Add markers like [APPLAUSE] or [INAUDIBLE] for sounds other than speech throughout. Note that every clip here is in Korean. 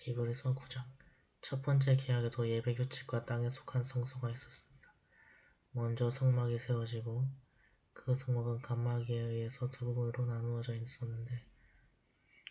히브리서 9장 첫 번째 계약에도 예배 규칙과 땅에 속한 성소가 있었습니다. 먼저 성막이 세워지고 그 성막은 간막에 의해서 두 부분으로 나누어져 있었는데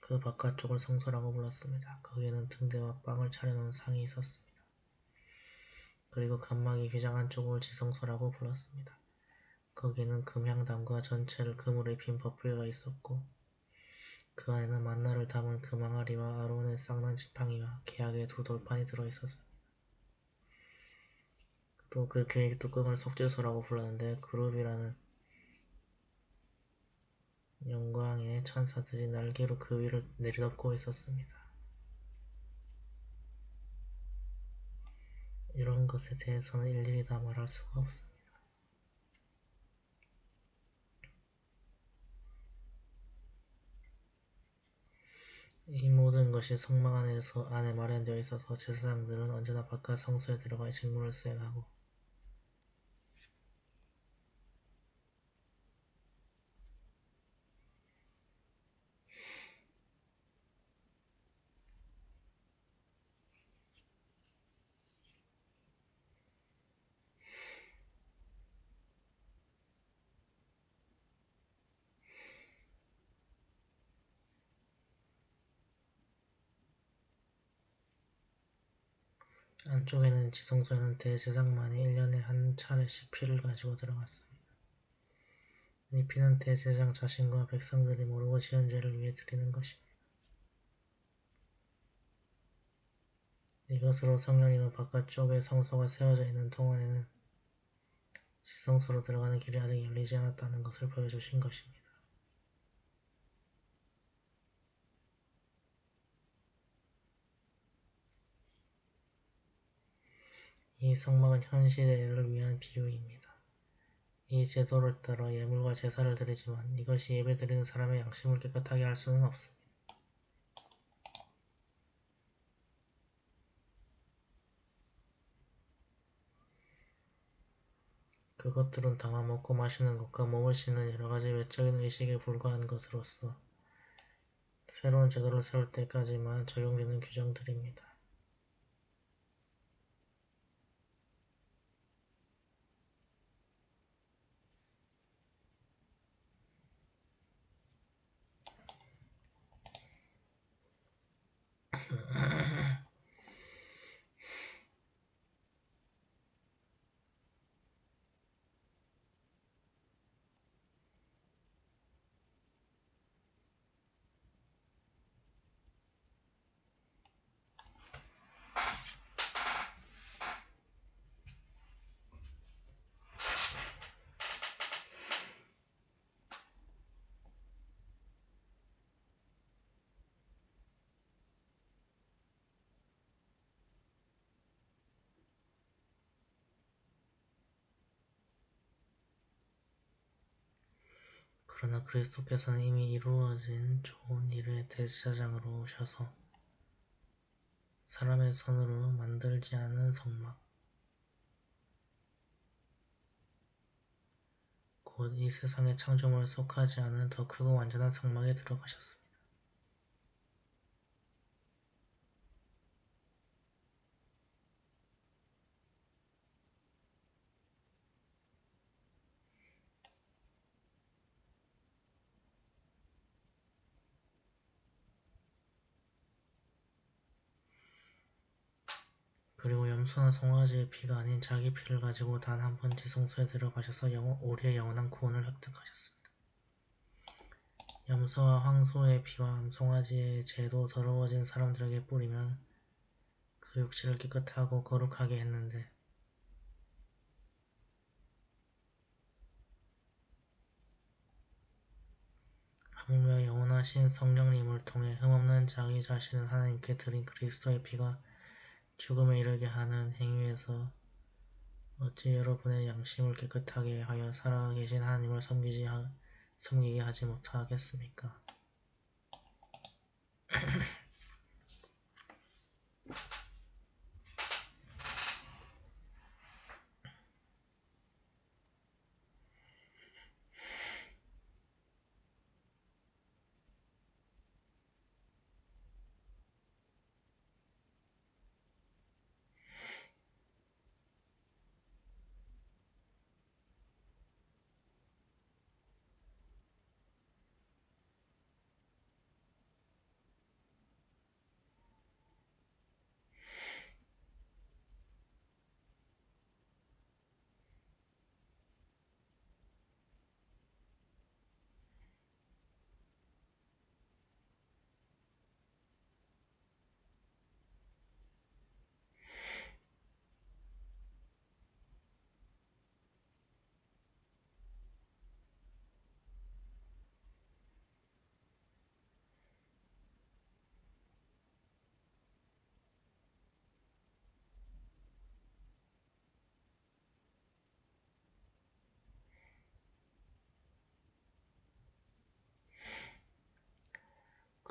그 바깥쪽을 성소라고 불렀습니다. 거기에는 등대와 빵을 차려놓은 상이 있었습니다. 그리고 간막이 휘장 한 쪽을 지성소라고 불렀습니다. 거기에는 금향단과 전체를 금으로 입힌 버프가 있었고 그 안에는 만나를 담은 금항아리와 아론의 쌍난 지팡이와 계약의 두 돌판이 들어있었습니다. 또 그 계획 뚜껑을 속죄소라고 불렀는데 그룹이라는 영광의 천사들이 날개로 그 위를 내리덮고 있었습니다. 이런 것에 대해서는 일일이 다 말할 수가 없습니다. 이 모든 것이 성막 안에서 안에 마련되어 있어서 제사장들은 언제나 바깥 성소에 들어가 직무를 수행하고 안쪽에는 지성소에는 대제사장만이 1년에 한 차례씩 피를 가지고 들어갔습니다. 이 피는 대제사장 자신과 백성들이 모르고 지은 죄를 위해 드리는 것입니다. 이것으로 성령님은 바깥쪽에 성소가 세워져 있는 동안에는 지성소로 들어가는 길이 아직 열리지 않았다는 것을 보여주신 것입니다. 이 성막은 현 시대를 위한 비유입니다. 이 제도를 따라 예물과 제사를 드리지만 이것이 예배드리는 사람의 양심을 깨끗하게 할 수는 없습니다. 그것들은 다만 먹고 마시는 것과 몸을 씻는 여러 가지 외적인 의식에 불과한 것으로서 새로운 제도를 세울 때까지만 적용되는 규정들입니다. 그러나 그리스도께서는 이미 이루어진 좋은 일의 대제사장으로 오셔서 사람의 손으로 만들지 않은 성막, 곧 이 세상의 창조물에 속하지 않은 더 크고 완전한 성막에 들어가셨습니다. 그리고 염소나 송아지의 피가 아닌 자기 피를 가지고 단 한 번 지성소에 들어가셔서 영원, 우리의 영원한 구원을 획득하셨습니다. 염소와 황소의 피와 송아지의 죄도 더러워진 사람들에게 뿌리면 그 육체를 깨끗하고 거룩하게 했는데 하물며 영원하신 성령님을 통해 흠없는 자기 자신을 하나님께 드린 그리스도의 피가 죽음에 이르게 하는 행위에서 어찌 여러분의 양심을 깨끗하게 하여 살아계신 하나님을 섬기지 하, 섬기게 하지 못하겠습니까?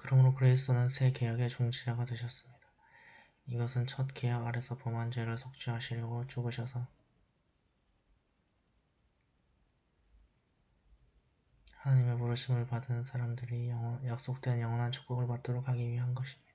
그러므로 그리스도는 새 계약의 중지자가 되셨습니다. 이것은 첫 계약 아래서 범한 죄를 속죄하시려고 죽으셔서 하나님의 부르심을 받은 사람들이 영원, 약속된 영원한 축복을 받도록 하기 위한 것입니다.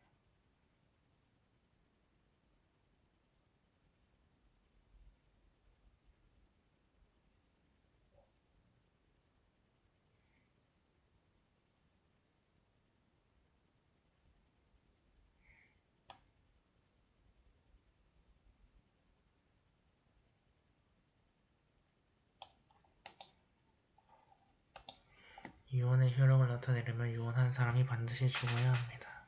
유언의 효력을 나타내려면 유언한 사람이 반드시 죽어야 합니다.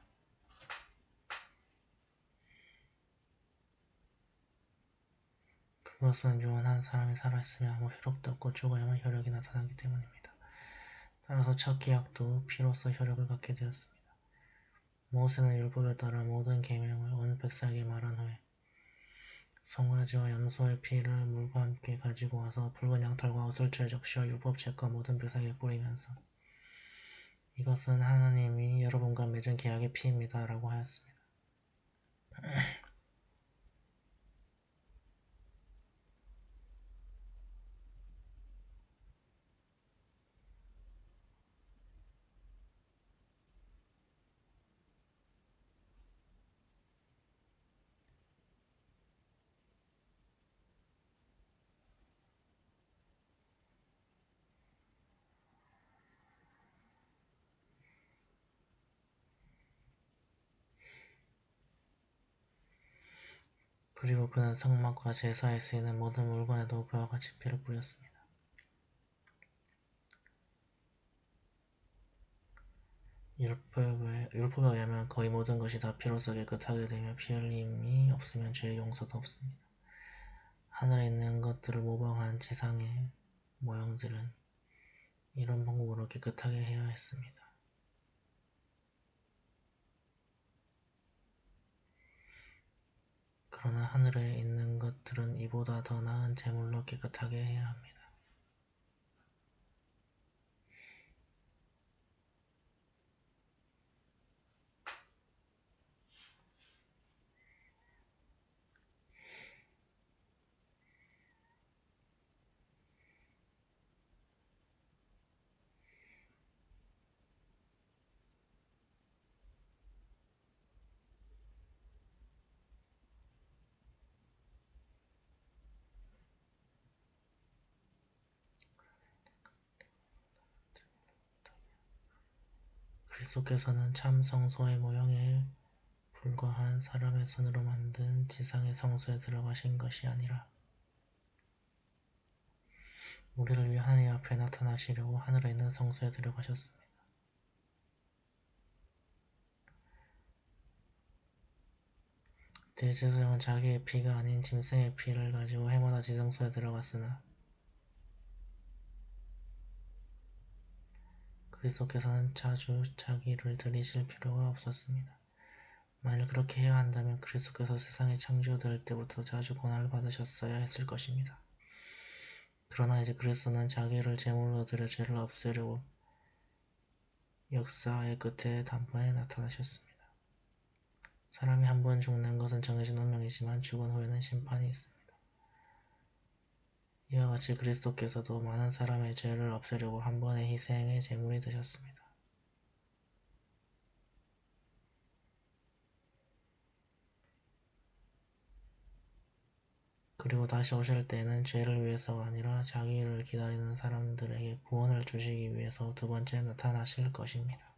그것은 유언한 사람이 살아있으면 아무 효력도 없고 죽어야만 효력이 나타나기 때문입니다. 따라서 첫 계약도 피로써 효력을 갖게 되었습니다. 모세는 율법에 따라 모든 계명을 온 백성에게 말한 후에 송아지와 염소의 피를 물과 함께 가지고 와서 붉은 양털과 옷을 적셔 율법 책과 모든 백성에게 뿌리면서 이것은 하나님이 여러분과 맺은 계약의 피입니다. 라고 하였습니다. [LAUGHS] 그리고 그는 성막과 제사에 쓰이는 모든 물건에도 그와 같이 피를 뿌렸습니다. 율법에, 율법에 의하면 거의 모든 것이 다 피로써 깨끗하게 되며 피 흘림이 없으면 죄의 용서도 없습니다. 하늘에 있는 것들을 모방한 지상의 모형들은 이런 방법으로 깨끗하게 해야 했습니다. 그러나 하늘에 있는 것들은 이보다 더 나은 제물로 깨끗하게 해야 합니다. 그리스도께서는 참 성소의 모형에 불과한 사람의 손으로 만든 지상의 성소에 들어가신 것이 아니라 우리를 위해 하나님 앞에 나타나시려고 하늘에 있는 성소에 들어가셨습니다. 대제사장은 자기의 피가 아닌 짐승의 피를 가지고 해마다 지성소에 들어갔으나 그리스도께서는 자주 자기를 들이실 필요가 없었습니다. 만일 그렇게 해야 한다면 그리스도께서 세상의 창조될 때부터 자주 고난을 받으셨어야 했을 것입니다. 그러나 이제 그리스도는 자기를 제물로 드려 죄를 없애려고 역사의 끝에 단번에 나타나셨습니다. 사람이 한 번 죽는 것은 정해진 운명이지만 죽은 후에는 심판이 있습니다. 이와 같이 그리스도께서도 많은 사람의 죄를 없애려고 한 번의 희생의 제물이 되셨습니다. 그리고 다시 오실 때에는 죄를 위해서가 아니라 자기를 기다리는 사람들에게 구원을 주시기 위해서 두 번째 나타나실 것입니다.